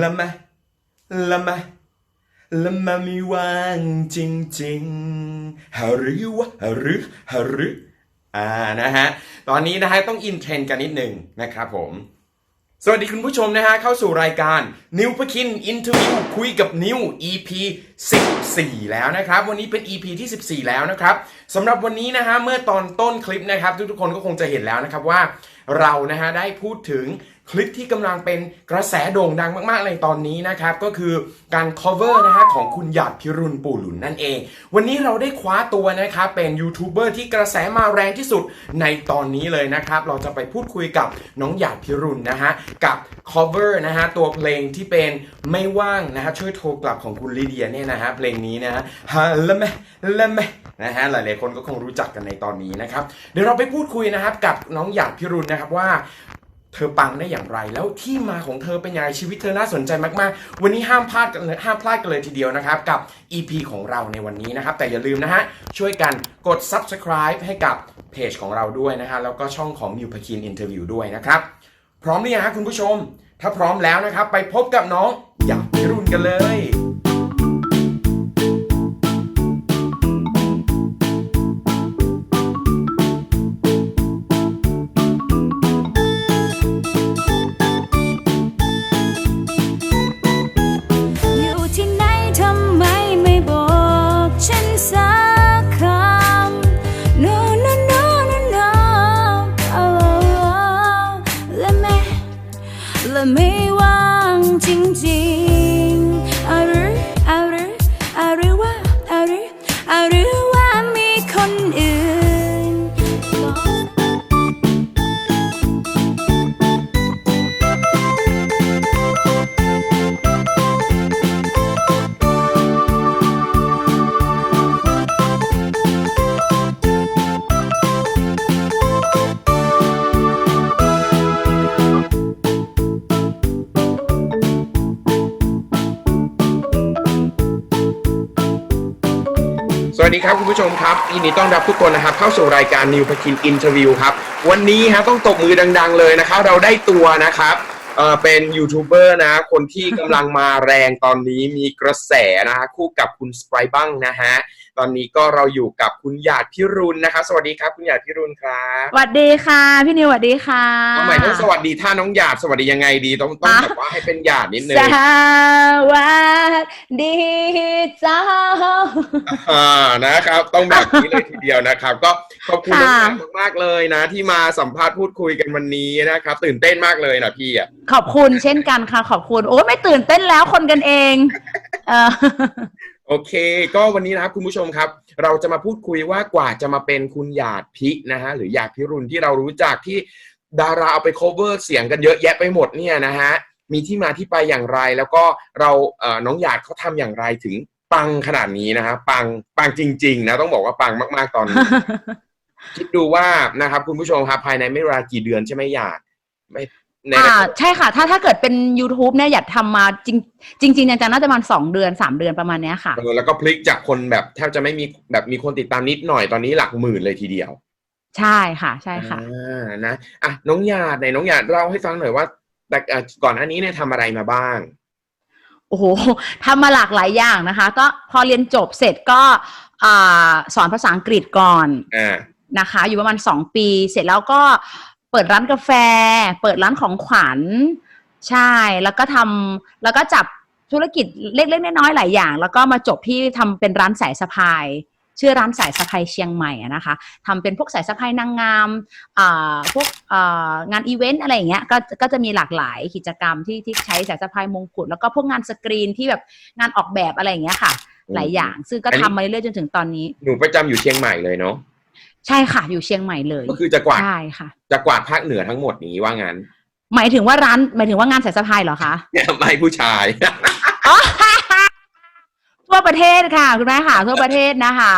ละมะละมะละมะไม่ว่างจริงๆหาหรือวะหาหรือหาหรืออ่านะฮะ ตอนนี้นะฮะต้องอินเทรนกันนิดหนึ่งนะครับผม สวัสดีคุณผู้ชมนะฮะเข้าสู่รายการนิวพคินอินเทอร์วิวคุยกับนิว EP 14 แล้วนะครับ วันนี้เป็น EP ที่ 14 แล้วนะครับสำหรับวันนี้นะฮะเมื่อตอนต้นคลิปนะครับ ทุกๆคนก็คงจะเห็นแล้วนะครับว่าเรานะฮะได้พูดถึง คลิปที่กำลังเป็นกระแสโด่งดังมากๆในตอนนี้นะครับก็คือการ cover นะฮะของคุณหยาดพิรุณปู่หลุนนั่นเอง วันนี้เราได้คว้าตัวนะครับเป็นยูทูบเบอร์ที่กระแสมาแรงที่สุดในตอนนี้เลยนะครับ เราจะไปพูดคุยกับน้องหยาดพิรุณนะฮะกับ cover นะฮะตัวเพลงที่เป็นไม่ว่างนะฮะช่วยโทรกลับของคุณลิเดียเนี่ยนะฮะเพลงนี้นะฮะฮาละแมละแมนะฮะหลายๆคนก็คงรู้จักกันในตอนนี้นะครับเดี๋ยวเราไปพูดคุยนะครับกับน้องหยาดพิรุณนะครับว่า เธอปังได้อย่างไร แล้วที่มาของเธอเป็นยังไงชีวิตเธอน่าสนใจมากๆ วันนี้ห้ามพลาดกันเลยห้ามพลาดกันเลยทีเดียวนะครับ กับ EP ของเราในวันนี้นะครับ แต่อย่าลืมนะฮะ ช่วยกันกด subscribe ให้กับเพจของเราด้วยนะฮะแล้วก็ช่องของ New p a k i n Interview ด้วยนะครับ พร้อมหรือยังฮะคุณผู้ชม ถ้าพร้อมแล้วนะครับ ไปพบกับน้องหยาดพิรุณกันเลย คุณผู้ชมครับยินดีต้อนรับทุกคนนะครับ เข้าสู่รายการนิวพกินอินเทอร์วิวครับ วันนี้ฮะต้องตบมือดัง ๆ เลยนะครับ เราได้ตัวนะครับเออเป็นยูทูบเบอร์นะ คนที่กำลังมาแรงตอนนี้มีกระแสนะฮะคู่กับคุณสไปบังนะฮะตอนนี้ก็เราอยู่กับคุณหยาดพิรุณนะครับสวัสดีครับ คุณหยาดพิรุณครับสวัสดีค่ะ พี่นิวสวัสดีค่ะทำไมต้องสวัสดีท่าน้องหยาดสวัสดียังไงดีต้องต้องแบบว่าให้เป็นหยาดนิดนึงสวัสดีจ้าอ่านะครับ ต้องแบบนี้เลยทีเดียวนะครับ ก็ขอบคุณน้องค่ะหยาดมากๆเลยนะ ที่มาสัมภาษณ์พูดคุยกันวันนี้นะครับ ตื่นเต้นมากเลยนะพี่อะขอบคุณเช่นกันค่ะ ขอบคุณโอ้ไม่ตื่นเต้นแล้วคนกันเองเออ โอเค ก็วันนี้นะครับคุณผู้ชมครับ เราจะมาพูดคุยว่ากว่าจะมาเป็นคุณหยาดพินะฮะหรือหยาดพิรุณที่เรารู้จักที่ดาราเอาไป cover เสียงกันเยอะแยะไปหมดเนี่ยนะฮะมีที่มาที่ไปอย่างไร แล้วก็เราเอ่อน้องหยาดเขาทำอย่างไรถึงปังขนาดนี้นะฮะปังปังจริง ๆ นะต้องบอกว่าปังมากๆตอนนี้ คิดดูว่านะครับคุณผู้ชมครับภายในไม่เวลากี่เดือนใช่ไหมหยาดไม่ใน อ่าใช่ค่ะ ถ้าถ้าเกิดเป็น YouTube เนี่ยอยากทำมาจริงจริงจริงจังๆน่าจะประมาณสองเดือนสามเดือนประมาณเนี้ยค่ะ เออแล้วก็พลิกจากคนแบบแทบจะไม่มีแบบมีคนติดตามนิดหน่อยตอนนี้หลักหมื่นเลยทีเดียวใช่ค่ะ ใช่ค่ะ อ่านะอะน้องหยาดไหนน้องหยาดเล่าให้ฟังหน่อยว่า แต่เอ่อก่อนอันนี้เนี่ยทำอะไรมาบ้าง โอ้โหทำมาหลากหลายอย่างนะคะ ก็พอเรียนจบเสร็จก็อ่าสอนภาษาอังกฤษก่อน อ่า นะคะอยู่ประมาณสองปีเสร็จแล้วก็ เปิดร้านกาแฟ เปิดร้านของขวัญ ใช่ แล้วก็ทำแล้วก็จับธุรกิจเล็กๆน้อยๆหลายอย่าง แล้วก็มาจบที่ทำเป็นร้านสายสะพาย ชื่อร้านสายสะพายเชียงใหม่นะคะทำเป็นพวกสายสะพายนางงามพวกงานอีเวนต์อะไรอย่างเงี้ยก็ก็จะมีหลากหลายกิจกรรมที่ที่ใช้สายสะพายมงกุฎแล้วก็พวกงานสกรีนที่แบบงานออกแบบอะไรอย่างเงี้ยค่ะ หลายอย่าง ซึ่งก็นนทำมาเรื่อยๆจนถึงตอนนี้ หนูประจำอยู่เชียงใหม่เลยเนาะ ใช่ค่ะ อยู่เชียงใหม่เลย ก็คือจะกวาดใช่ค่ะ จะกวาดภาคเหนือทั้งหมดนี้ว่างั้น หมายถึงว่าร้านหมายถึงว่างานสายสะพายเหรอคะไม่ผู้ชายอ๋อทั่วประเทศค่ะคุณแม่ค่ะทั่วประเทศนะคะ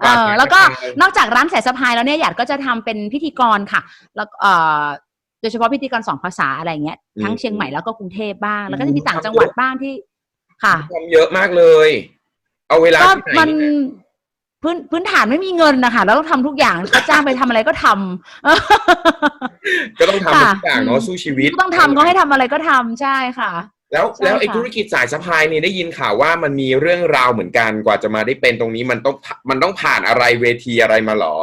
เออแล้วก็นอกจากร้านสายสะพายแล้วเนี่ยหยาดก็จะทำเป็นพิธีกรค่ะ แล้วเอ่อโดยเฉพาะพิธีกรสองภาษาอะไรอย่างเงี้ยทั้งเชียงใหม่แล้วก็กรุงเทพบ้าง แล้วก็จะมีต่างจังหวัดบ้างที่ค่ะทำเยอะมากเลย เอาเวลาก็ที่ไหนมันเนี่ย พื้นพื้นฐานไม่มีเงินนะคะแล้วต้องทำทุกอย่างเขาจ้างไปทำอะไรก็ทำก็ต้องทำค่ะทุกอย่างเนาะสู้ชีวิต ต้องทำก็ให้ทำอะไรก็ทำใช่ค่ะ แล้วใช่แล้วไอ้ค่ะธุรกิจสายสะพายเนี่ยได้ยินข่าวว่ามันมีเรื่องราวเหมือนกันกว่าจะมาได้เป็นตรงนี้มันต้องมันต้องผ่านอะไรเวทีอะไรมาหรอ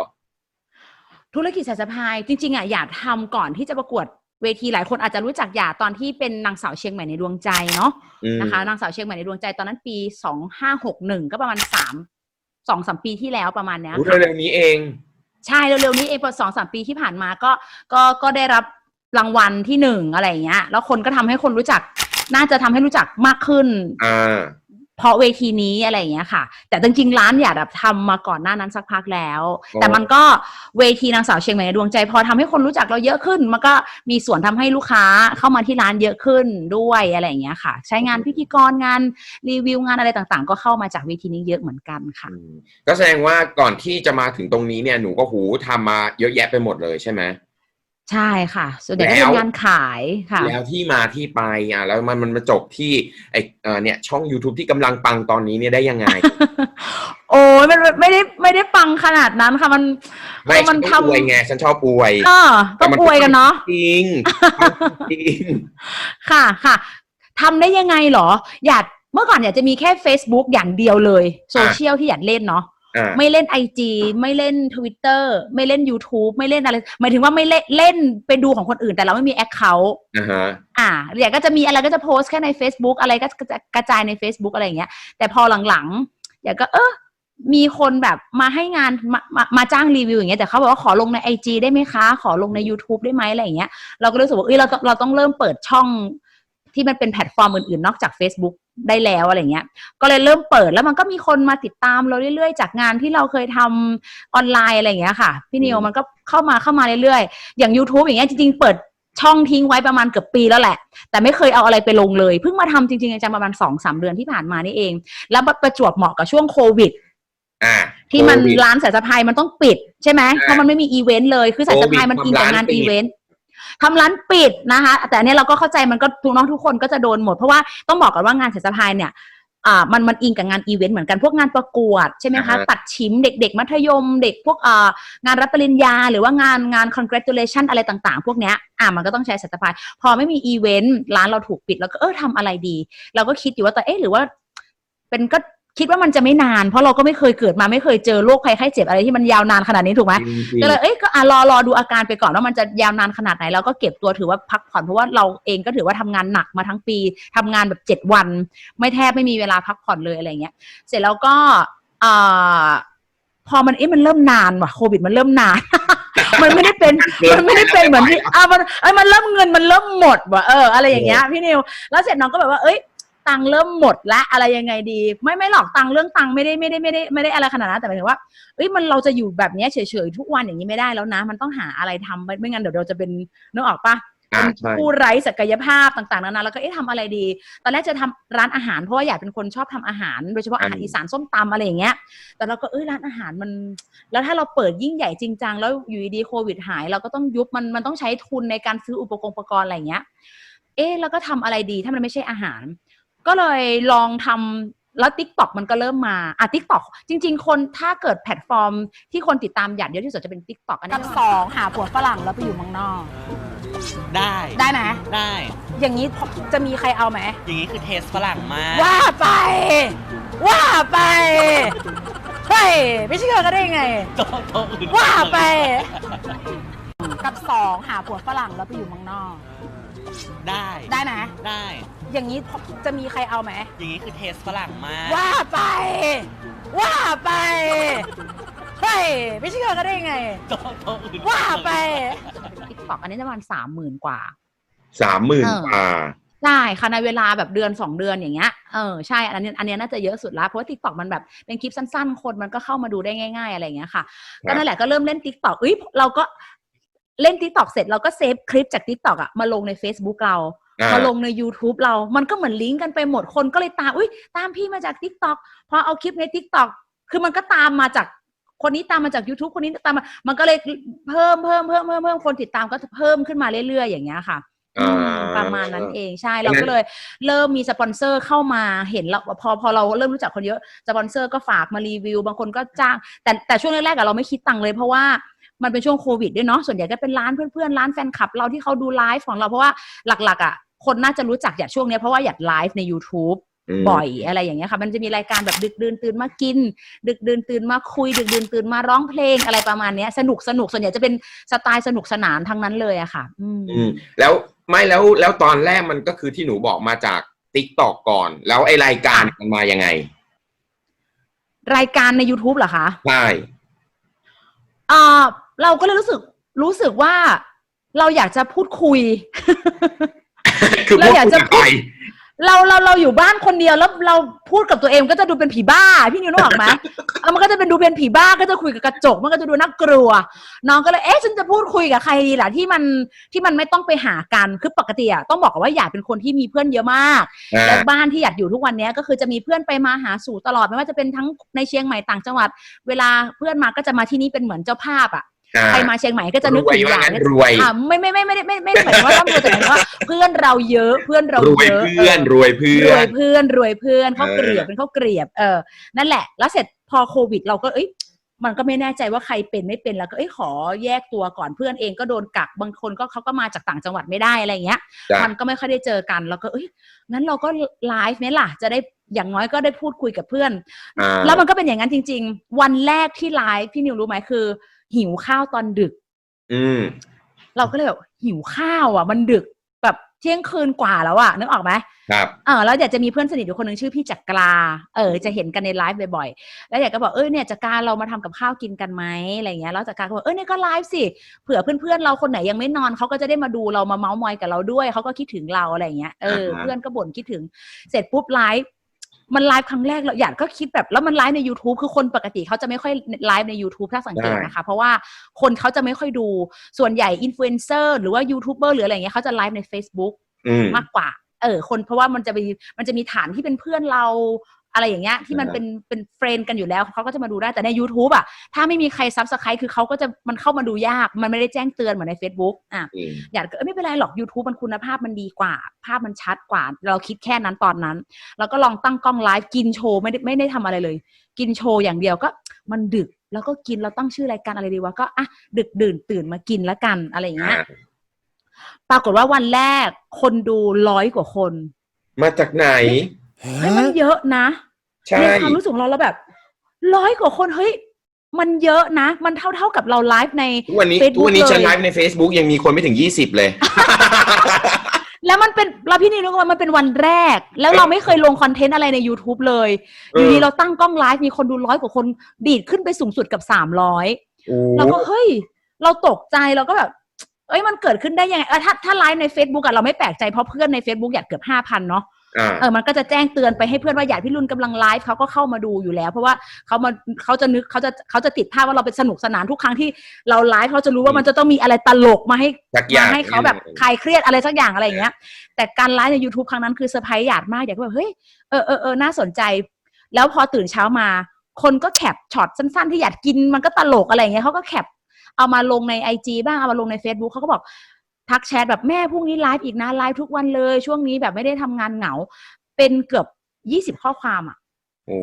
ธุรกิจสายสะพายจริงๆอะอยากทำก่อนที่จะประกวดเวทีหลายคนอาจจะรู้จักหยาตอนที่เป็นนางสาวเชียงใหม่ในดวงใจเนาะอืมนะคะนางสาวเชียงใหม่ในดวงใจตอนนั้นปีสองห้าหกหนึ่งก็ประมาณสาม สองสามปีที่แล้วประมาณเนี้ยอุ๊ยค่ะเร็วๆนี้เอง ใช่เร็วๆนี้เองพอสองสามปีที่ผ่านมาก็ก็ก็ได้รับรางวัลที่หนึ่งอะไรอย่างเงี้ย แล้วคนก็ทำให้คนรู้จัก น่าจะทำให้รู้จักมากขึ้น อ่า เพราะเวทีนี้อะไรอย่างเงี้ยค่ะ แต่จริงๆร้านอยากแบบทำมาก่อนหน้านั้นสักพักแล้วอ๋อแต่มันก็เวทีนางสาวเชียงใหม่ในดวงใจ พอทำให้คนรู้จักเราเยอะขึ้น มันก็มีส่วนทำให้ลูกค้าเข้ามาที่ร้านเยอะขึ้นด้วยอะไรอย่างเงี้ยค่ะ ใช้งานพิธีกรงานรีวิวงานอะไรต่างๆ ก็เข้ามาจากเวทีนี้เยอะเหมือนกันค่ะอืมก็แสดงว่าก่อนที่จะมาถึงตรงนี้เนี่ยหนูก็หูทำมาเยอะแยะไปหมดเลยใช่ไหม ใช่ค่ะ ส่วนใหญ่ก็แล้เป็วนงานขายค่ะ แล้วที่มาที่ไปอะแล้วมันมันมาจบที่ไอเออเนี่ยช่อง YouTube ที่กำลังปังตอนนี้เนี่ยได้ยังไง โอ้ยมันไม่ได้ไม่ได้ปังขนาดนั้นค่ะ มันไม่คือฉัมันนต้องอวยทำไงฉันชอบอวยเออก็แต่มันอวยกันเนาะจริงจริงค่ะค่ะทำได้ยังไงเหรอ อยากเมื่อก่อนอยากจะมีแค่ Facebook อย่างเดียวเลยโซเชียลที่อยากเล่นเนาะอ่า ไม่เล่น IG ไม่เล่น Twitter ไม่เล่น YouTube ไม่เล่นอะไรหมายถึงว่าไม่เล่นเล่นไปดูของคนอื่นแต่เราไม่มีแอคเคาท์อ่าฮะอ่าอยากก็จะมีอะไรก็จะโพสต์แค่ใน Facebook อะไรก็จะกระจายใน Facebook อะไรอย่างเงี้ย แต่พอหลังๆอยากก็เออมีคนแบบมาให้งานมามามาจ้างรีวิวอย่างเงี้ยแต่เขาบอกว่าขอลงใน IG ได้ไหมคะ ขอลงใน YouTube ได้ไหมอะไรอย่างเงี้ยเราก็รู้สึกว่าเอ้ยเราต้องเราต้องเริ่มเปิดช่อง ที่มันเป็นแพลตฟอร์มอื่นๆ นอกจาก Facebook ได้แล้วอะไรเงี้ย ก็เลยเริ่มเปิดแล้วมันก็มีคนมาติดตามเราเรื่อยๆ จากงานที่เราเคยทำออนไลน์อะไรอย่างเงี้ยค่ะ พี่นิวมันก็เข้ามาเข้ามาเรื่อยๆ อย่าง YouTube อย่างเงี้ยจริงๆ เปิดช่องทิ้งไว้ประมาณเกือบปีแล้วแหละ แต่ไม่เคยเอาอะไรไปลงเลย เพิ่งมาทำจริงๆจังๆประมาณสองสามเดือนที่ผ่านมานี่เอง แล้วประจวบเหมาะกับช่วงโควิดอ่าที่มันโควิดร้านสายสะพายมันต้องปิดใช่ไหมใช่เพราะมันไม่มีอีเวนต์เลย คือสายสะพายมันโควิดอิงกับงานทำร้านปิดอีเวนต์ ทำร้านปิดนะคะ แต่อันเนี้ยเราก็เข้าใจมันก็ทุกน้องทุกคนก็จะโดนหมด เพราะว่าต้องบอกก่อนว่างานสายสะพายเนี่ยอ่ามันมันอิงกับงานอีเวนต์เหมือนกันพวกงานประกวดใช่ไหมคะอ่าฮะตัดชิมเด็ก ๆ มัธยม เด็กพวกอ่างานรับปริญญา หรือว่างานงาน congratulation อะไรต่างๆ พวกเนี้ยอ่ามันก็ต้องใช้สายสะพายพอไม่มีอีเวนต์ร้านเราถูกปิด แล้วก็เออทำอะไรดี เราก็คิดอยู่ว่าแต่เอ๊ะหรือว่าเป็นก็ คิดว่ามันจะไม่นาน เพราะเราก็ไม่เคยเกิดมาไม่เคยเจอโรคภัยไข้เจ็บอะไรที่มันยาวนานขนาดนี้ถูกไหมจริงๆก็เลยเอ้ยก็อะรอรอดูอาการไปก่อนว่ามันจะยาวนานขนาดไหนเราก็เก็บตัวถือว่าพักผ่อนเพราะว่าเราเองก็ถือว่าทำงานหนักมาทั้งปีทำงานแบบเจ็ดวัน ไม่แทบไม่มีเวลาพักผ่อนเลยอะไรเงี้ย เสร็จแล้วก็อ่าพอมันเอ๊ะมันเริ่มนานว่ะโควิดมันเริ่มนาน มันไม่ได้เป็นมันไม่ได้เป็นเหมือนที่อะมันเอ้ยมันเริ่มเงินมันเริ่มหมดว่ะเอออะไรอย่างเงี้ยพี่นิวแล้วเสร็จน้องก็แบบว่าเอ้ย ตังค์เริ่มหมดละอะไรยังไงดี ไม่ไม่หรอกตังค์เรื่องตังค์ไม่ได้ไม่ได้ไม่ได้ไม่ได้อะไรขนาดนั้นแต่หมายถึงว่าเอ้ยมันเราจะอยู่แบบเนี้ยเฉยๆทุกวันอย่างนี้ไม่ได้แล้วนะ มันต้องหาอะไรทำไม่ไม่งั้นเดี๋ยวเราจะเป็นนึกออกปะอ่าเป็นใช่ผู้ไร้ศักยภาพต่างๆนานาแล้วก็เอ๊ะทำอะไรดี ตอนแรกจะทำร้านอาหารเพราะว่าอยากเป็นคนชอบทำอาหารโดยเฉพาะอาหารอีสานส้มตำอะไรอย่างเงี้ย แต่เราก็เอ้ยร้านอาหารมัน แล้วถ้าเราเปิดยิ่งใหญ่จริงจังแล้วอยู่ดีๆโควิดหาย เราก็ต้องยุบมันมันต้องใช้ทุนในการซื้ออุปกรณ์อุปกรณ์อะไรอย่างเงี้ย เอ๊ะแล้วก็ทำอะไรดีถ้ามันไม่ใช่อาหาร ก็เลยลองทำแล้ว t ิ k t o k มันก็เริ่มมาอะ t ิ k t o k จริง ๆ คนถ้าเกิดแพลตฟอร์มที่คนติดตามหยาดเยอะที่สุดจะเป็น t ิ k t o k อันนี้สองหาผัวฝรั่งแล้วไปอยู่เมืองนอก ได้ได้ไหมได้ อย่างนี้จะมีใครเอาไหม อย่างนี้คือเทสฝรั่งมากว่าไป ว่าไปเฮ้ยไม่เชื่อก็ได้ไงโต๊ะโต๊ะอื่นว่าไป กับสองหาผัวฝรั่งแล้วไปอยู่เมืองนอก ได้ได้ไหมได้ อย่างนี้จะมีใครเอาไหม อย่างนี้คือเทสฝรั่งมากว่าไป ว่าไปเฮ้ยไม่เชื่อก็ได้ไง โต๊ะโต๊ะอื่นว่าไปติ๊กต็อกอันนี้จะประมาณสามหมื่นกว่า สามหมื่นเออกว่าใช่ค่ะในเวลาแบบเดือนสองเดือนอย่างเงี้ยเออใช่อันนี้อันนี้น่าจะเยอะสุดละเพราะว่า t ิ k t o k มันแบบเป็นคลิปสั้น ๆ คนมันก็เข้ามาดูได้ง่าย ๆ อะไรอย่างเงี้ยค่ะก็นั่นแหละก็เริ่มเล่น t ิ k t o k เอ้ยเราก็ เล่น t ิ k t o k เสร็จเราก็เซฟคลิปจาก t ิ k t o k อะมาลงใน Facebook เราอ่ามาลงใน YouTube เรา มันก็เหมือนลิงก์กันไปหมดคนก็เลยตาม อุ้ยตามพี่มาจาก t ิ k t o k พอเอาคลิปใน t ิ k t o k คือมันก็ตามมาจากคนนี้ตามมาจาก YouTube คนนี้ตามมา มันก็เลยเพิ่มเพิ่มเพิ่มเพิ่มเพิ่มคนติดตามก็เพิ่มขึ้นมาเรื่อยๆ อย่างเงี้ยค่ะอ่าอืมประมาณนั้นเองใช่ดัเรางนั้นก็เลยเริ่มมีสปอนเซอร์เข้ามาเห็นเราพอพอเราเริ่มรู้จักคนเยอะสปอนเซอร์ก็ฝากมารีวิว บางคนก็จ้าง แต่แต่ช่วงแรกๆอะเราไม่คิดตังค์เลยเพราะว่า มันเป็นช่วงโควิดด้วยเนาะส่วนใหญ่ก็เป็นร้านเพื่อนๆร้านแฟนคลับ เราที่เขาดูไลฟ์ของเราเพราะว่าหลักๆอะคนน่าจะรู้จักอยากช่วงเนี้ยเพราะว่าอยากไลฟ์ใน YouTube มบ่อยอะไรอย่างเงี้ยค่ะ มันจะมีรายการแบบดึกดื่นตื่นมากิน ดึกดื่นตื่นมาคุย ดึกดื่นตื่นมาร้องเพลงอะไรประมาณเนี้ย สนุกสนุกส่วนใหญ่จะเป็นสไตล์สนุกสนานทั้งนั้นเลยอะค่ะ อืมอืมแล้วไม่แล้วแล้วตอนแรกมันก็คือที่หนูบอกมาจากติ๊กตอกก่อน แล้วไอรายการมันมายังไง รายการใน YouTube เหรอคะ ใช่เอ่อ เราก็เลยรู้สึกรู้สึกว่าเราอยากจะพูดคุย คือเราพูดอยากจะคุยกับใครเราเราเราอยู่บ้านคนเดียวแล้วเราพูดกับตัวเองก็จะดูเป็นผีบ้า พี่นิวนึกออกไหมแล้วมันก็จะเป็นดูเป็นผีบ้าก็จะคุยกับกระจก มันก็จะดูน่ากลัว น้องก็เลยเอ๊ะฉันจะพูดคุยกับใครดีล่ะที่มันที่มันไม่ต้องไปหากันคือปกติอะต้องบอกก่อนว่าอยากเป็นคนที่มีเพื่อนเยอะมากอ่าแล้วบ้านที่อยากอยู่ทุกวันเนี้ยก็คือจะมีเพื่อนไปมาหาสู่ตลอดไม่ว่าจะเป็นทั้งในเชียงใหม่ต่างจังหวัด เวลาเพื่อนมาก็จะมาที่นี่เป็นเหมือนเจ้าภาพอะอ่า ใครมาเชียงใหม่ก็จะนึกรวยถึงหว่าลานงั้นเนี่ยรวยอ่าไม่ไม่ไม่ไม่ได้ไม่ไม่ได้หมายถึงว่าร่ำรวยแต่หมายถึงว่า เพื่อนเราเยอะเพื่อนเรารวยเยอะเพื่อนเออรวยเพื่รอวยนเพื่อนรวยเพื่อนเขาวเออเกลียบเป็นเขาวเกลียบเออนั่นแหละ แล้วเสร็จพอโควิด เราก็เอ้ยมันก็ไม่แน่ใจว่าใครเป็นไม่เป็นแล้วก็เอ้ยขอแยกตัวก่อนเพื่อนเองก็โดนกักบางคนก็เขาก็มาจากต่างจังหวัดไม่ได้อะไรอย่างเงี้ยจ้ะมันก็ไม่ค่อยได้เจอกันแล้วก็เอ้ยงั้นเราก็ไลฟ์ไหมล่ะจะได้อย่างน้อยก็ได้พูดคุยกับเพื่อนอ่าแล้วมันก็เป็นอย่างนั้นจริง ๆ วันแรกที่ไลฟ์พี่นิวรู้ไหมคือ หิวข้าวตอนดึก อืมเราก็เลยแบบหิวข้าวอะ มันดึกแบบเที่ยงคืนกว่าแล้วอะนึกออกไหมครับเออแล้วอยากจะมีเพื่อนสนิทอยู่คนหนึ่งชื่อพี่จักราเออจะเห็นกันในไลฟ์บ่อยๆแล้วอยากก็บอกเออเนี่ยจักราเรามาทำกับข้าวกินกันไหมอะไรเงี้ยแล้วจักราก็บอกเออเนี่ยก็ไลฟ์สิเผื่อเพื่อนๆเราคนไหนยังไม่นอนเขาก็จะได้มาดูเรามาเมาส์มอยกับเราด้วยเขาก็คิดถึงเราอะไรเงี้ยเอออ่าฮะเพื่อนก็บ่นคิดถึงเสร็จปุ๊บไลฟ์ มันไลฟ์ครั้งแรกเราอยากก็คิดแบบแล้วมันไลฟ์ใน YouTube คือคนปกติเขาจะไม่ค่อยไลฟ์ใน YouTube ถ้าสังเกตนะคะ เพราะว่าคนเขาจะไม่ค่อยดูส่วนใหญ่อินฟลูเอนเซอร์หรือว่ายูทูบเบอร์หรืออะไรเงี้ยเขาจะไลฟ์ใน Facebook อืมมากกว่าเออคนเพราะว่ามันจะมีมันจะมีฐานที่เป็นเพื่อนเรา อะไรอย่างเงี้ยที่มันอ่าเป็นเป็นเฟรนด์กันอยู่แล้วเขาก็จะมาดูได้แต่ใน YouTube อะถ้าไม่มีใครซับสไครต์คือเขาก็จะมันเข้ามาดูยากมันไม่ได้แจ้งเตือนเหมือนใน Facebook อะอืมอยากก็เอ้ยไม่เป็นไรหรอก YouTube มันคุณภาพมันดีกว่า ภาพมันชัดกว่า เราคิดแค่นั้นตอนนั้น แล้วก็ลองตั้งกล้องไลฟ์กินโชว์ไม่ได้ไม่ได้ทำอะไรเลย กินโชว์อย่างเดียวก็มันดึกแล้วก็กินเราตั้งชื่อรายการอะไรดีวะก็อะดึกดื่นตื่นมากินละกันอะไรอย่างเงี้ยอ่าปรากฏว่าวันแรกคนดูร้อยกว่าคน มาจากไหนเฮ้ยมันเยอะนะ ใช่ในความรู้สึกของเราเราแบบร้อยกว่าคนเฮ้ยมันเยอะนะ มันเท่าเท่ากับเราไลฟ์ในทุกวันนี้ Facebook ทุกวันนี้เลยฉันไลฟ์ใน Facebook ยังมีคนไม่ถึงยี่สิบเลย แล้วมันเป็นเราพี่นี่รู้ว่ามันเป็นวันแรก แล้วเราไม่เคยลงคอนเทนต์อะไรใน YouTube เลยอยู่เออดีเราตั้งกล้องไลฟ์มีคนดูร้อยกว่าคนดีดขึ้นไปสูงสุดกับสามร้อยโอ้เราก็เฮ้ย เราตกใจเราก็แบบ เอ้ยมันเกิดขึ้นได้ยังไงเออถ้าถ้าไลฟ์ใน Facebook อะเราไม่แปลกใจเพราะเพื่อนใน Facebook อยากเกือบห้าพันเนาะอ่า เออมันก็จะแจ้งเตือนไปให้เพื่อนว่าอยากพี่รุนกำลังไลฟ์เขาก็เข้ามาดูอยู่แล้ว เพราะว่าเขามาเขาจะนึกเขาจะเขาจะติดภาพว่าเราเป็นสนุกสนานทุกครั้งที่เราไลฟ์เขาจะรู้ว่ามันจะต้องมีอะไรตลกมาให้สักอย่ามางให้เขาแบบคลายเครียดอะไรสักอย่างอะไรอย่างเงี้ย แต่การไลฟ์ใน YouTube ครั้งนั้นคือเซอร์ไพรส์หยาดมากอยากก็แบบเฮ้ยเออเออเออน่าสนใจ แล้วพอตื่นเช้ามา คนก็แคปช็อตสั้น ๆ ที่อยากกินมันก็ตลกอะไรอย่างเงี้ยเขาก็แคปเอามาลงในไอจบ้างเอามาลงใน Facebook เขาก็บอก ทักแชทแบบแม่พรุ่งนี้ไลฟ์อีกนะไลฟ์ทุกวันเลย ช่วงนี้แบบไม่ได้ทำงานเหงา เป็นเกือบยี่สิบข้อความอะ โอ้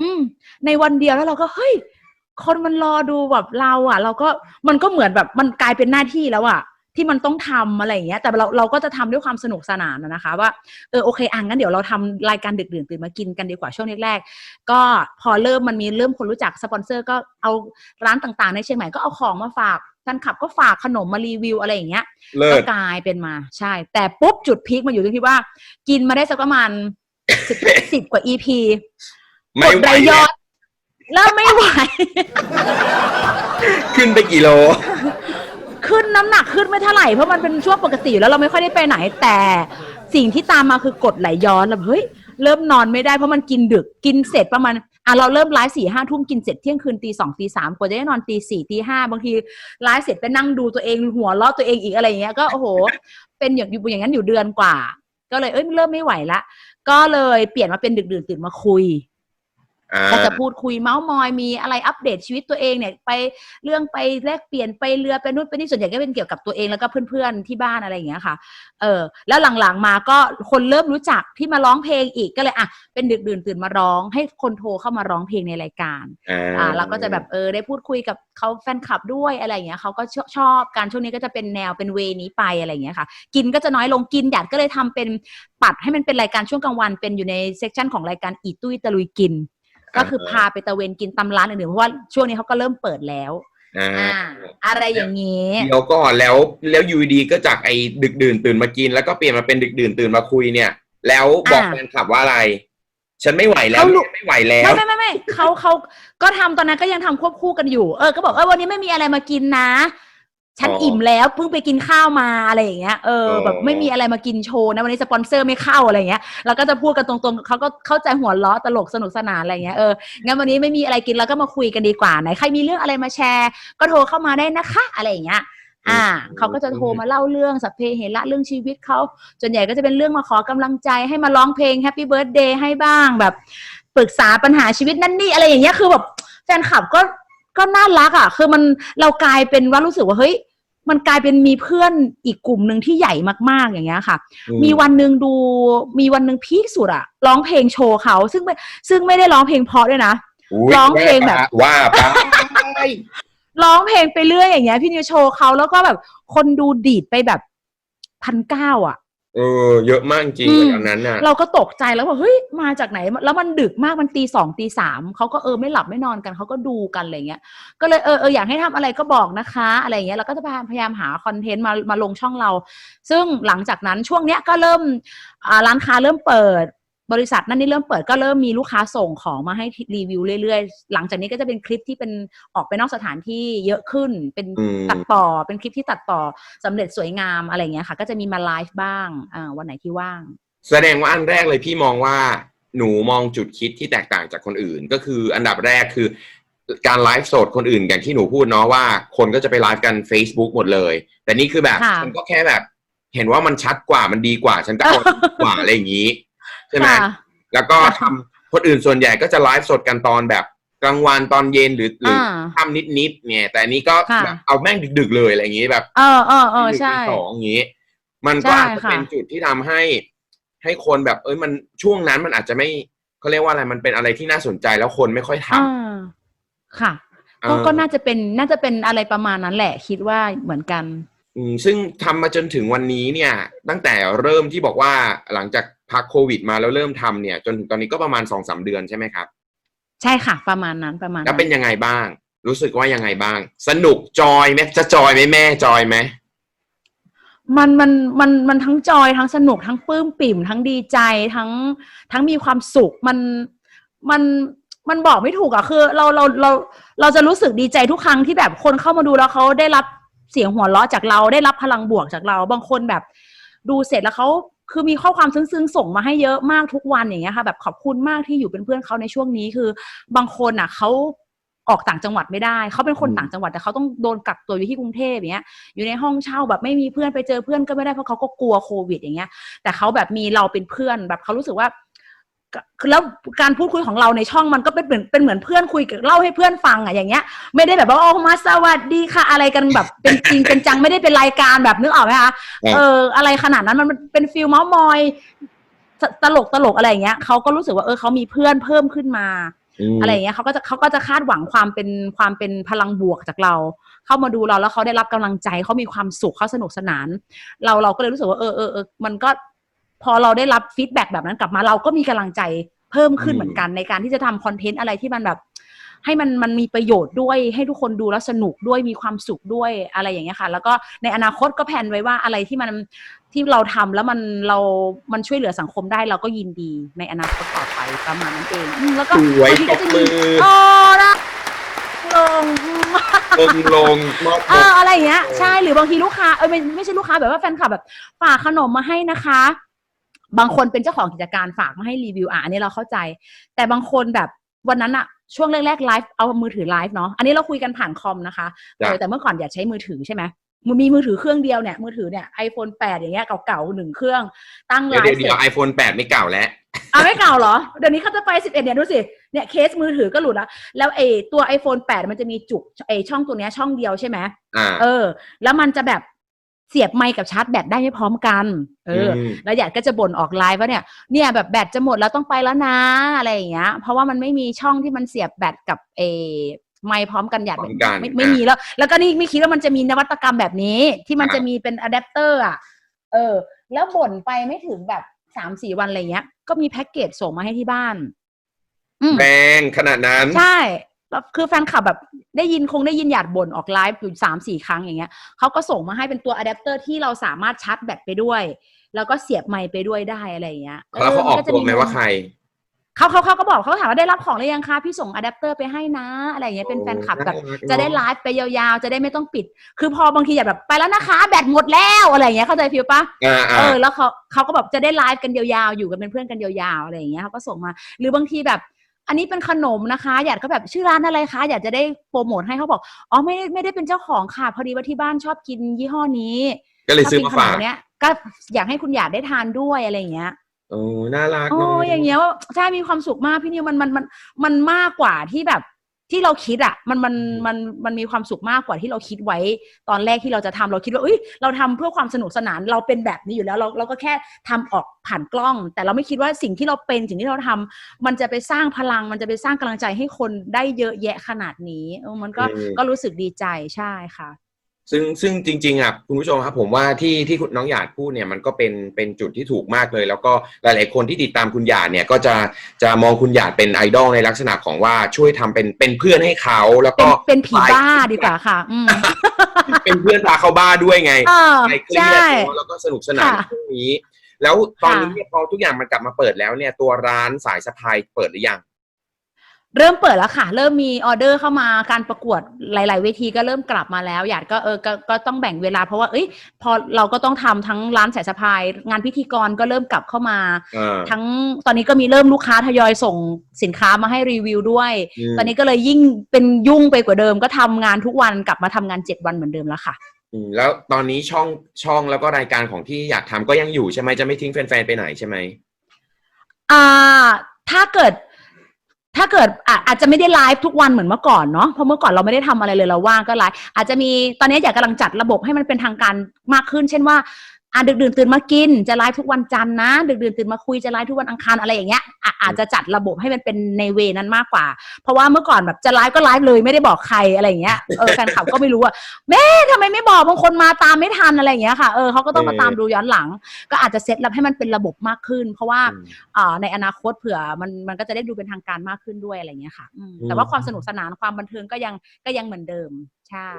อืม ในวันเดียวแล้วเราก็เฮ้ย คนมันรอดูแบบเราอะ เราก็มันก็เหมือนแบบมันกลายเป็นหน้าที่แล้วอะที่มันต้องทำอะไรอย่างเงี้ย แต่เราเราก็จะทำด้วยความสนุกสนานนะนะคะว่าเออโอเคอะงั้นเดี๋ยวเราทำรายการดึกดื่นตื่นมากินกันดีกว่าช่วงแรกๆก็พอเริ่มมันมีเริ่มคนรู้จักสปอนเซอร์ก็เอาร้านต่างๆ ในเชียงใหม่ก็เอาของมาฝาก แฟนคลับก็ฝากขนมมารีวิวอะไรอย่างเงี้ยเลิก็ศกลายเป็นมาใช่ แต่ปุ๊บจุดพีคมาอยู่ตรงที่ว่า กินมาได้สักประมาณสิบสิบกว่า EP ไม่กดไหวไรยแล้อวดแล้วไม่ไหว ขึ้นไปกี่โล ขึ้นน้ำหนักขึ้นไม่เท่าไหร่เพราะมันเป็นช่วงปกติอยู่แล้วเราไม่ค่อยได้ไปไหน แต่สิ่งที่ตามมาคือกดไหลย้อนแล้วเฮ้ยเริ่มนอนไม่ได้เพราะมันกินดึกกินเสร็จประมาณ อะเราเริ่มไลฟ์สี่ห้าทุ่มกินเสร็จเที่ยงคืนตีสองตีสามกว่าจะได้นอนตีสี่ตีห้าบางทีไลฟ์เสร็จไปนั่งดูตัวเองหัวเราะตัวเองอีกอะไรเงี้ยก็โอ้โห เป็นอย่างอยู่อย่างนั้นอยู่เดือนกว่า ก็เลยเอ้ยเริ่มไม่ไหวละก็เลยเปลี่ยนมาเป็นดึกดื่นตื่นมาคุย ก็จะพูดคุยเมาส์มอยมีอะไรอัปเดตชีวิตตัวเองเนี่ยไปเรื่องไปแลกเปลี่ยนไปเรือไปนู่นไปนี่ส่วนใหญ่ก็เป็นเกี่ยวกับตัวเองแล้วก็เพื่อนๆที่บ้านอะไรอย่างเงี้ยค่ะ เออแล้วหลังๆมาก็คนเริ่มรู้จักที่มาร้องเพลงอีกก็เลยอะเป็นดึกดื่นตื่นมาร้อง ให้คนโทรเข้ามาร้องเพลงในรายการอ่าเราก็จะแบบเออได้พูดคุยกับเขาแฟนคลับด้วยอะไรอย่างเงี้ยเขาก็ชอบชอบการช่วงนี้ก็จะเป็นแนวเป็นเวนี้ไปอะไรอย่างเงี้ยค่ะ กินก็จะน้อยลงกินหยัดก็เลยทำเป็นปัดให้มันเป็นรายการช่วงกลางวันเป็นอยู่ในเซกชันของรายการอีตุ้ยตะลุยกิน ก็คือพาไปตะเวนกินตำร้านอื่นๆเพราะว่าช่วงนี้เขาก็เริ่มเปิดแล้วอ่าอ่าอะไรอย่างงี้ เดี๋ยวก่อนแล้วแล้วอยูดีก็จากไอ้ดึกดื่นตื่นมากิน แล้วก็เปลี่ยนมาเป็นดึกดื่นตื่นมาคุยเนี่ย แล้วบอกอ่าแฟนคลับว่าอะไร ฉันไม่ไหวแล้วเขารู้ฉันไม่ไหวแล้วไม่ไม่ไม่ไม่เขาเขาก็ทำตอนนั้นก็ยังทำควบคู่กันอยู่ เออก็บอกเออวันนี้ไม่มีอะไรมากินนะ ฉันอ๋ออิ่อิ่มแล้วเพิ่งไปกินข้าวมาอะไรอย่างเงี้ยเอออ๋อแบบไม่มีอะไรมากินโชว์นะวันนี้สปอนเซอร์ไม่เข้าอะไรอย่างเงี้ยเราก็จะพูดกันตรงๆเขาก็เข้าใจหัวเราะตลกสนุกสนานอะไรอย่างเงี้ยเอองั้นวันนี้ไม่มีอะไรกินเราก็มาคุยกันดีกว่าไหนใครมีเรื่องอะไรมาแชร์ ก็โทรเข้ามาได้นะคะอะไรอย่างเงี้ยอ่าเขาก็จะโทรมาเล่าเรื่องสัพเพเหระเรื่องชีวิตเขาส่วนใหญ่ก็จะเป็นเรื่องมาขอกำลังใจให้มาร้องเพลงแฮปปี้เบิร์ดเดย์ให้บ้างแบบปรึกษาปัญหาชีวิตนั่นนี่อะไรอย่างเงี้ยคือแบบแฟนคลับก็ก็น่ารักอะ คือมันเรากลายเป็นว่ารู้สึกว่าเฮ้ย มันกลายเป็นมีเพื่อนอีกกลุ่มหนึ่งที่ใหญ่มากๆอย่างเงี้ยค่ะอืมีวันหนึ่งดูมีวันหนึ่งพีคสุดอะร้องเพลงโชว์เขาซึ่งไม่ซึ่งไม่ได้ร้องเพลงเพราะด้วยนะยร้องเพลงแบบว่าไปร้องเพลงไปเรื่อยอย่างเงี้ยพี่นิวโชว์เขาแล้วก็แบบคนดูดีดไปแบบพันเก้าอะ เออเยอะมากจริงอืมตอนนั้นน่ะเราก็ตกใจแล้วว่าเฮ้ยมาจากไหน แล้วมันดึกมากมันตีสองตีสามเขาก็เออไม่หลับไม่นอนกันเขาก็ดูกันอะไรเงี้ย ก็เลยเออเอออยากให้ทำอะไรก็บอกนะคะ อะไรเงี้ยเราก็จะพยายามหาคอนเทนต์มามาลงช่องเรา ซึ่งหลังจากนั้นช่วงเนี้ยก็เริ่มอ่าร้านค้าเริ่มเปิด บริษัทนั่นนี่เริ่มเปิดก็เริ่มมีลูกค้าส่งของมาให้รีวิวเรื่อยๆ หลังจากนี้ก็จะเป็นคลิปที่เป็นออกไปนอกสถานที่เยอะขึ้น เป็นอืมตัดต่อ เป็นคลิปที่ตัดต่อสำเร็จสวยงามอะไรเงี้ยค่ะ ก็จะมีมาไลฟ์บ้างอ่าวันไหนที่ว่าง แสดงว่าอันแรกเลยพี่มองว่าหนูมองจุดคิดที่แตกต่างจากคนอื่น ก็คืออันดับแรกคือการไลฟ์สดคนอื่นอย่างที่หนูพูดเนาะว่าคนก็จะไปไลฟ์กัน Facebook หมดเลย แต่นี่คือแบบค่ะฉันก็แค่แบบ เห็นว่ามันชัดกว่ามันดีกว่าฉันก็เอาดีกว่าอะไรอย่างนี้ ใช่ไหมค่ะแล้วก็ทำคนอื่นส่วนใหญ่ก็จะไลฟ์สดกันตอนแบบกลางวันตอนเย็นหรือหรืออ่าทำนิดๆเนี่ย แต่อันนี้ก็ค่ะแบบเอาแม่งดึกๆเลยอะไรอย่างนี้แบบเออเออเออตีหนึ่งใช่ตีสองอย่างนี้ มันก็ใช่อาจจะค่ะเป็นจุดที่ทำให้ ให้คนแบบเอ้ยมันช่วงนั้นมันอาจจะไม่เขาเรียกว่าอะไรมันเป็นอะไรที่น่าสนใจแล้วคนไม่ค่อยทอ่าค่ะำก็เออก็น่าจะเป็นน่าจะเป็นอะไรประมาณนั้นแหละ คิดว่าเหมือนกัน อืมซึ่งทำมาจนถึงวันนี้เนี่ย ตั้งแต่เริ่มที่บอกว่าหลังจาก พักโควิด มาแล้วเริ่มทำเนี่ย จนถึงตอนนี้ก็ประมาณสองสามเดือนใช่ไหมครับ ใช่ค่ะ ประมาณนั้นประมาณแล้วนั้เป็นนยังไงบ้าง รู้สึกว่ายังไงบ้าง สนุกจอยไหมจะจอยไหมแม่จอยไหมมันมันมันมันทั้งจอยทั้งสนุกทั้งปลื้มปิ่ม ทั้งดีใจทั้งทั้งมีความสุขมันมันมันบอกไม่ถูกอะคือเราเราเราเราจะรู้สึกดีใจทุกครั้งที่แบบคนเข้ามาดูแล้วเขาได้รับเสียงหัวเราะจากเราได้รับพลังบวกจากเรา บางคนแบบดูเสร็จแล้วเขา คือมีข้อความซึ้งๆ ส่งมาให้เยอะมากทุกวันอย่างเงี้ยค่ะ แบบขอบคุณมากที่อยู่เป็นเพื่อนเขาในช่วงนี้คือบางคนอะเขาออกต่างจังหวัดไม่ได้เขาเป็นคนต่างจังหวัดแต่เขาต้องโดนกักตัวอยู่ที่กรุงเทพอย่างเงี้ยอยู่ในห้องเช่าแบบไม่มีเพื่อนไปเจอเพื่อนก็ไม่ได้เพราะเขาก็กลัวโควิดอย่างเงี้ยแต่เขาแบบมีเราเป็นเพื่อนแบบเขารู้สึกว่า คือแล้วการพูดคุยของเราในช่องมันก็เป็นเหมือนเป็นเหมือนเพื่อนคุยกับเล่าให้เพื่อนฟังอะอย่างเงี้ย ไม่ได้แบบว่าโอ้มาสวัสดีค่ะ อะไรกันแบบเป็นจริงเป็นจังไม่ได้เป็นรายการแบบนึกออกไหมคะเอออะไรขนาดนั้นมันเป็นฟิลเมาส์มอยตตลกตลกอะไรอย่างเงี้ยเขาก็รู้สึกว่าเออเขามีเพื่อนเพิ่มขึ้นมามอะไรอย่างเงี้ยเขาก็จะเขาก็จะคาดหวังความเป็นความเป็นพลังบวกจากเรา เข้ามาดูเราแล้วเขาได้รับกำลังใจเขามีความสุขเขาสนุกสนาน เราเราก็เลยรู้สึกว่าเออเออเออมันก็ พอเราได้รับฟีดแบ็กแบบนั้นกลับมาเราก็มีกำลังใจเพิ่มขึ้นอืมเหมือนกันในการที่จะทำคอนเทนต์อะไรที่มันแบบ ให้มันมันมีประโยชน์ด้วยให้ทุกคนดูแล้วสนุกด้วยมีความสุขด้วยอะไรอย่างเงี้ยค่ะ แล้วก็ในอนาคตก็แผนไว้ว่าอะไรที่มันที่เราทำแล้วมันเรามันช่วยเหลือสังคมได้เราก็ยินดีในอนาคตต่อไปประมาณนั้นเองอืมแล้วก็สวยบางทีก็จะตบมืมีอโอ้นะลงลงลงมอบเอออะไรอย่างเงี้ยเออใช่หรือบางทีลูกค้าเออไม่ไม่ใช่ลูกค้าแบบว่าแฟนคลับแบบฝากขนมมาให้นะคะ บางคนเป็นเจ้าของกิจการฝากมาให้รีวิวอะอันนี้เราเข้าใจ แต่บางคนแบบวันนั้นอะช่วงแรกๆไลฟ์เอามือถือไลฟ์เนาะอันนี้เราคุยกันผ่านคอมนะคะเออแต่เมื่อก่อนอย่าใช้มือถือใช่ไหมมือมีมือถือเครื่องเดียวเนี่ยมือถือเนี่ยไอโฟนแปดอย่างเงี้ยเก่าๆหนึ่งเครื่องตั้งไลเดี๋ยวเดี๋ยวฟ์เสเดี๋ร็ยวจไอโฟนแปดไม่เก่าแล้วเอเอาไม่เก่าเหรอ เดี๋ยวนี้เขาจะไป11เนี่ยดูสิเนี่ยเคสมือถือก็หลุดแล้วแล้วไอ้ตัว iPhone 8 มันจะมีจุกไอ้ช่องตัวเนี้ยช่องเดียวใช่ไหมอ่าเออ แล้วมันจะแบบ เสียบไมค์กับชาร์จแบตได้ไม่พร้อมกัน เอออมแล้วหยาดก็จะบ่นออกไลฟ์ว่าเนี่ย เนี่ยแบบแบตจะหมดแล้วต้องไปแล้วนะอะไรอย่างเงี้ย เพราะว่ามันไม่มีช่องที่มันเสียบแบตกับเออไมค์พร้อมกันหยาดพร้อมกันไม่ไม่อะ มีแล้ว แล้วก็นี่ไม่คิดว่ามันจะมีนวัตกรรมแบบนี้ ที่มันอะจะมีเป็นอะแดปเตอร์อะ เออ แล้วบ่นไปไม่ถึงแบบสามสี่วันอะไรเงี้ย ก็มีแพ็กเกจส่งมาให้ที่บ้าน อืม แรงขนาดนั้น ใช่ แล้วคือแฟนคลับแบบได้ยินคงได้ยินหยาดบ่นออกไลฟ์อยู่สามสี่ครั้งอย่างเงี้ยเขาก็ส่งมาให้เป็นตัวอะแดปเตอร์ที่เราสามารถชาร์จแบตไปด้วย แล้วก็เสียบไมค์ไปด้วยได้อะไรอย่างเงี้ยแล้วเขาออกนจะตัวไหมว่าใครเขาเขาเขาก็บอกเขาถามว่าได้รับของหรือยังคะพี่ส่งอะแดปเตอร์ไปให้นะ อะไรอย่างเงี้ยเป็นแฟนคลับแบบจะได้ไลฟ์ไปยาวๆ จะได้ไม่ต้องปิด คือพอบางทีอยากแบบไปแล้วนะคะ แบตหมดแล้วอะไรอย่างเงี้ยเข้าใจฟิลปะอ่าอ่าเออแล้วเขาเขาก็แบบจะได้ไลฟ์กันยาวๆอยู่กันเป็นเพื่อนกันยาวๆอะไรอย่างเงี้ยเขาก็ส่งมา หรือบางทีแบบ อันนี้เป็นขนมนะคะอยากก็แบบชื่อร้านอะไรคะอยากจะได้โปรโมทให้เขาบอกอ๋อไม่ได้ไม่ได้เป็นเจ้าของค่ะ พอดีว่าที่บ้านชอบกินยี่ห้อนี้ก็เลยชอบซื้อกินมาขนฝากมเนี้ยก็อยากให้คุณอยากได้ทานด้วยอะไรอย่างเงี้ยโอ้น่ารักโอ้เนะอย่างเงี้ยว่าใช่มีความสุขมากพี่นิวมันมันมันมันมากกว่าที่แบบ ที่เราคิดอะมันมันมันมันมีความสุขมากกว่าที่เราคิดไว้ ตอนแรกที่เราจะทำเราคิดว่าเอ้ยเราทำเพื่อความสนุกสนานเราเป็นแบบนี้อยู่แล้ว เราเราก็แค่ทำออกผ่านกล้อง แต่เราไม่คิดว่าสิ่งที่เราเป็นสิ่งที่เราทำมันจะไปสร้างพลัง มันจะไปสร้างกำลังใจให้คนได้เยอะแยะขนาดนี้เออมันก็อืมก็รู้สึกดีใจใช่ค่ะ ซึ่งซึ่งจริงๆอะคุณผู้ชมครับผมว่าที่ที่คุณน้องหยาดพูดเนี่ยมันก็เป็นเป็นจุดที่ถูกมากเลย แล้วก็หลายๆคนที่ติดตามคุณหยาดเนี่ยก็จะจะมองคุณหยาดเป็นไอดอลในลักษณะของว่าช่วยทำเป็นเป็นเพื่อนให้เขาแล้วเป็ก็นเป็นผีบ้าดีกว่าค่ะอืมเป็นเพื่อนพาเขาบ้าด้วยไงเออใครเครียใช่ดเนอะแล้วก็สนุกสนานค่ะช่วงนี้ แล้วตอนนี้ค่ะเนี่ยพอทุกอย่างมันกลับมาเปิดแล้วเนี่ยตัวร้านสายสะพายเปิดหรือยัง เริ่มเปิดแล้วค่ะ เริ่มมีออเดอร์เข้ามาการประกวดหลาย ๆ เวทีก็เริ่มกลับมาแล้วอยากก็เออก็ก็ต้องแบ่งเวลาเพราะว่าเอ้ยพอเราก็ต้องทำทั้งร้านสายสะพาย งานพิธีกรก็เริ่มกลับเข้ามาอ่าทั้งตอนนี้ก็มีเริ่มลูกค้าทยอยส่งสินค้ามาให้รีวิวด้วยมตอนนี้ก็เลยยิ่งเป็นยุ่งไปกว่าเดิมก็ทำงานทุกวันกลับมาทำงานเจ็ดวันเหมือนเดิมแล้วค่ะอืมแล้วตอนนี้ช่องช่องแล้วก็รายการของที่อยากทำก็ยังอยู่ใช่ไหมจะไม่ทิ้งแฟนๆไปไหนใช่ไหมอ่าถ้าเกิด ถ้าเกิดอาอาจจะไม่ได้ไลฟ์ทุกวันเหมือนเมื่อก่อนเนาะเพราะเมื่อก่อนเราไม่ได้ทำอะไรเลยเราว่างก็ไลฟ์อาจจะมีตอนนี้อยากกำลังจัดระบบให้มันเป็นทางการมากขึ้น เช่นว่า อ่าดึกดื่นตื่นมากิน จะไลฟ์ทุกวันจันทร์นะ ดึกดื่นตื่นมาคุยจะไลฟ์ทุกวันอังคารอะไรอย่างเงี้ยอะอาจจะจัดระบบให้มันเป็นในเวนั้นมากกว่า เพราะว่าเมื่อก่อนแบบจะไลฟ์ก็ไลฟ์เลยไม่ได้บอกใครอะไรอย่างเงี้ยเออแฟนคลับก็ไม่รู้ว่าแม่ทำไมไม่บอกบางคนมาตามไม่ทันอะไรอย่างเงี้ยค่ะเออเขาก็ต้องมาตามดูย้อนหลัง ก็อาจจะเซตรับให้มันเป็นระบบมากขึ้น เพราะว่าอืมอ่าในอนาคตเผื่อมันมันก็จะได้ดูเป็นทางการมากขึ้นด้วยอะไรอย่างเงี้ยค่ะอืมอืมแต่ว่าความสนุกสนานความบันเทิงก็ยังก็ยังเหมือนเดิม ใช่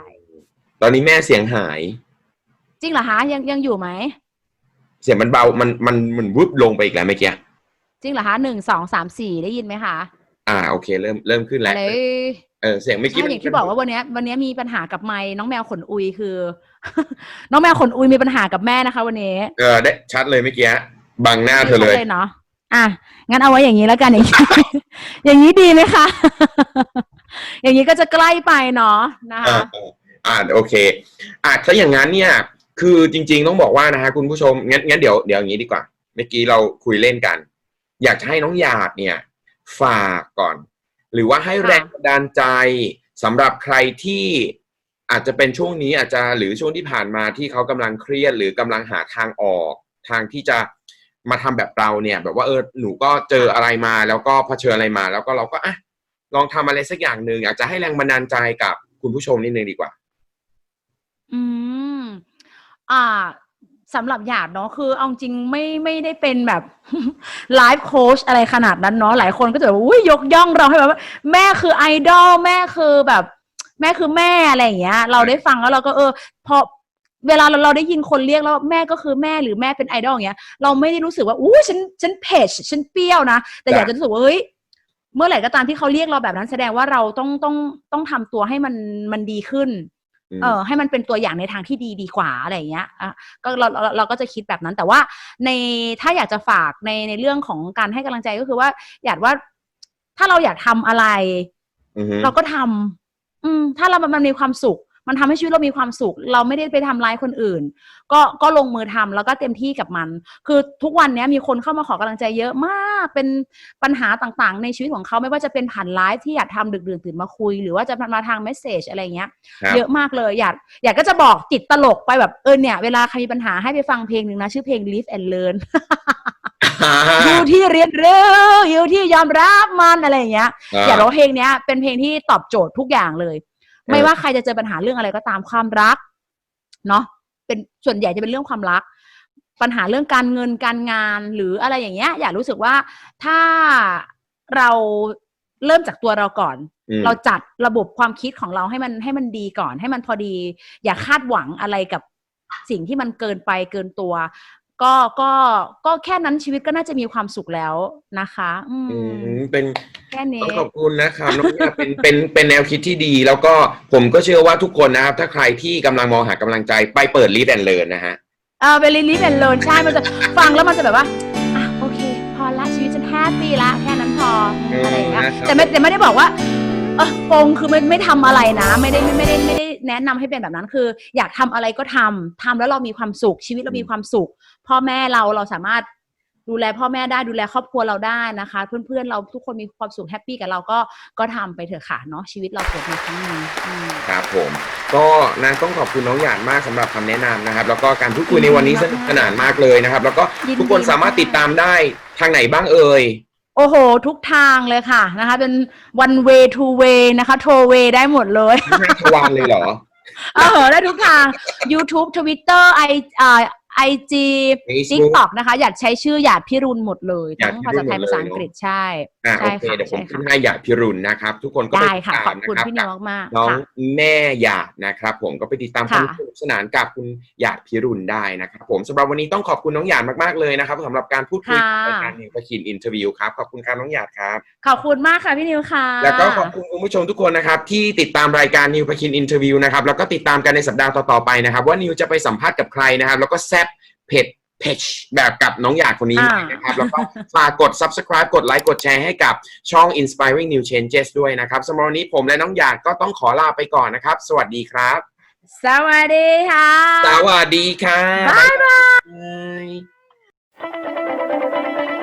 ตอนนี้แม่เสียงหาย จริงเหรอคะยังยังอยู่ไหมเสียงมันเบา มันมันมันวึบลงไปอีกแล้วเมื่อกี้จริงเหรอคะหนึ่งสองสามสี่ได้ยินไหมคะอ่าโอเค เริ่มเริ่มขึ้นแล้วเลยเออเสียงเมื่อกี้ใช่อย่างที่บอกว่าวันเนี้ยวันเนี้ยมีปัญหากับไม้น้องแมวขนอุยคือ น้องแมวขนอุยมีปัญหากับแม่นะคะ วันนี้เออได้ชัดเลยเมื่อกี้บังหน้าเธอเลยชัดเนาะอะงั้นเอาไว้อย่างนี้แล้วกันอย่างนี้อย่างนี้ดีไหมคะ อย่างนี้ก็จะใกล้ไปเนาะนะคะอ่าอ่าอ่าโอเคอ่าถ้าอย่างนั้นเนี่ย คือจริง ๆ ต้องบอกว่านะฮะคุณผู้ชมงั้นงั้นเดี๋ยวเดี๋ยวอย่างนี้ดีกว่า เมื่อกี้เราคุยเล่นกัน อยากจะให้น้องหยาดเนี่ย ฝากก่อน หรือว่าให้ค่ะแรงบันดาลใจสำหรับใครที่อาจจะเป็นช่วงนี้อาจจะหรือช่วงที่ผ่านมาที่เขากำลังเครียดหรือกำลังหาทางออก ทางที่จะมาทำแบบเราเนี่ย แบบว่าเออหนูก็เจออะไรมา แล้วก็เผชิญอะไรมา แล้วก็เราก็อะลองทำอะไรสักอย่างหนึ่งอยากจะให้แรงบันดาลใจกับคุณผู้ชมนิดนึงดีกว่า อืม อ่าสำหรับหยาดเนาะคือเอาจริงไม่ไม่ได้เป็นแบบไลฟ์โค้ชอะไรขนาดนั้นเนาะหลายคนก็จะแบบอุ้ยยกย่องเราให้แบบว่าแม่คือไอดอลแม่คือแบบ แม่คือแม่อะไรอย่างเงี้ย เราได้ฟังแล้วเราก็เออพอเวลาเราเราได้ยินคนเรียกแล้วแม่ก็คือแม่หรือแม่เป็นไอดอลอย่างเงี้ยเราไม่ได้รู้สึกว่าอู้ฉันฉันเผ็ดฉันเปรี้ยวนะ แต่อยากจะรู้สึกว่าเฮ้ยเมื่อไหร่ก็ตามที่เขาเรียกเราแบบนั้นแสดงว่าเราต้องต้องต้องทำตัวให้มันมันดีขึ้นอืม เออให้มันเป็นตัวอย่างในทางที่ดีดีกว่าอะไรอย่างเงี้ยอะก็เราเราเราก็จะคิดแบบนั้นแต่ว่าในถ้าอยากจะฝากในในเรื่องของการให้กำลังใจก็คือว่า อยากว่าถ้าเราอยากทำอะไรอือฮึเราก็ทำอืม ถ้าเรามันมันมีความสุข มันทำให้ชีวิตเรามีความสุข เราไม่ได้ไปทำร้ายคนอื่น ก็ก็ลงมือทำแล้วก็เต็มที่กับมัน คือทุกวันเนี้ยมีคนเข้ามาขอกำลังใจเยอะมาก เป็นปัญหาต่างๆ ในชีวิตของเขาไม่ว่าจะเป็นผ่านไลฟ์ที่อยากทำดึกดื่นตื่นมาคุย หรือว่าจะมาทางเมสเซจอะไรเงี้ยครับเยอะมากเลยอยากอยากก็จะบอกติดตลกไปแบบเออเนี่ยเวลาใครมีปัญหาให้ไปฟังเพลงหนึ่งนะชื่อเพลง Live and Learn อยู่ที่เรียนรู้อยู่ที่ยอมรับมันอะไรอย่างเงี้ย อยากร้องเพลงเนี้ยเป็นเพลงที่ตอบโจทย์ทุกอย่างเลย ไม่ว่าใครจะเจอปัญหาเรื่องอะไรก็ตามความรัก เนาะเป็นส่วนใหญ่จะเป็นเรื่องความรัก ปัญหาเรื่องการเงินการงานหรืออะไรอย่างเงี้ย อยากรู้สึกว่าถ้าเราเริ่มจากตัวเราก่อนอืมเราจัดระบบความคิดของเราให้มันให้มันดีก่อน ให้มันพอดี อย่าคาดหวังอะไรกับสิ่งที่มันเกินไปเกินตัว ก็ก็ก็แค่นั้นชีวิตก็น่าจะมีความสุขแล้วนะคะ อืมอืมเป็นแค่นี้ต้องขอบคุณนะครับน้องยาเป็นเป็นเป็นแนวคิดที่ดี แล้วก็ผมก็เชื่อว่าทุกคนนะครับ ถ้าใครที่กำลังมองหากำลังใจไปเปิดลิฟต์แอนเลินนะฮะเออเป็นลิลิฟแอนเลินใช่มันจะฟังแล้วมันจะแบบว่าอะโอเค พอละชีวิตฉันแฮปปี้ละแค่นั้นพออืมอะไรอย่างเงี้ยนะครับแต่ไม่แต่ไม่ได้บอกว่า เออปงคือไม่ไม่ทำอะไรนะ ไม่ได้ไม่ไม่ได้ไม่ได้แนะนำให้เป็นแบบนั้นคือ อยากทำอะไรก็ทำทำแล้วเรามีความสุขชีวิตเรามีความสุข พ่อแม่เราเราสามารถดูแลพ่อแม่ได้ดูแลครอบครัวเราได้นะคะ เพื่อนๆเราทุกคนมีความสุขแฮปปี้กับเราก็ก็ทำไปเถอะค่ะเนาะชีวิตเราเกิดมาครั้งหนึงอืม ครับผม ก็นะต้องขอบคุณน้องหยาดมากสำหรับคำแนะนำนะครับ แล้วก็การพูดคุยในวันนี้สนุกสนานมากเลยนะครับ แล้วก็ยินดีทุกคนสามารถติดตามได้ทางไหนบ้างเอ่ย โอ้โห ทุกทางเลยค่ะนะคะ เป็น one way two way นะคะโทร way ได้หมดเลยไม่ให้ทวารเลยเหรอ เออได้ทุกทาง YouTube Twitter ไอ อ่าไอจี Facebook TikTok นะคะอยากใช้ชื่อหยาดพิรุณหมดเลยหยาทั้ดงพิรุณภาษาไทยหมดเลยภาษาอังกฤษใช่อ่าโอใช่เคค่ะเดี๋ยวผมใช่ขึ้นค่ะให้หยาดพิรุณนะครับ ทุกคนก็ไปได้ติดค่ะตาขอมบนะคุณครับพี่กันิบวมากๆน้องค่ะแม่หยาดนะครับ ผมก็ไปติดตามความค่ะสนุกสนานกับคุณหยาดพิรุณได้นะครับ ผมสำหรับวันนี้ต้องขอบคุณน้องหยาดมากๆเลยนะครับสำหรับการพูดคุยค่ะในรายการนิวประคินอินเทอร์วิวครับขอบคุณครับน้องหยาดครับขอบคุณมากค่ะพี่นิวค่ะแล้วก็ขอบคุณคุณผู้ชมทุกคนนะครับที่ติดตามรายการนิวพคินอินเทอร์วิวนะครับแล้วก็ติดตามกันในสัปดาห์ต่อๆไปนะครับว่านิวจะไปสัมภาษณ์กับใครนะครับแล้วก็แซบ เผ็ดเพชแบบกับน้องหยาดคนนี้อ่า นะครับ แล้วก็ฝากกด subscribe กดไลค์กดแชร์ให้กับช่อง inspiring new changes ด้วยนะครับสำหรับวันนี้ผมและน้องหยาดก็ต้องขอลาไปก่อนนะครับ สวัสดีครับ สวัสดีค่ะ สวัสดีครับบ๊ายบายบาย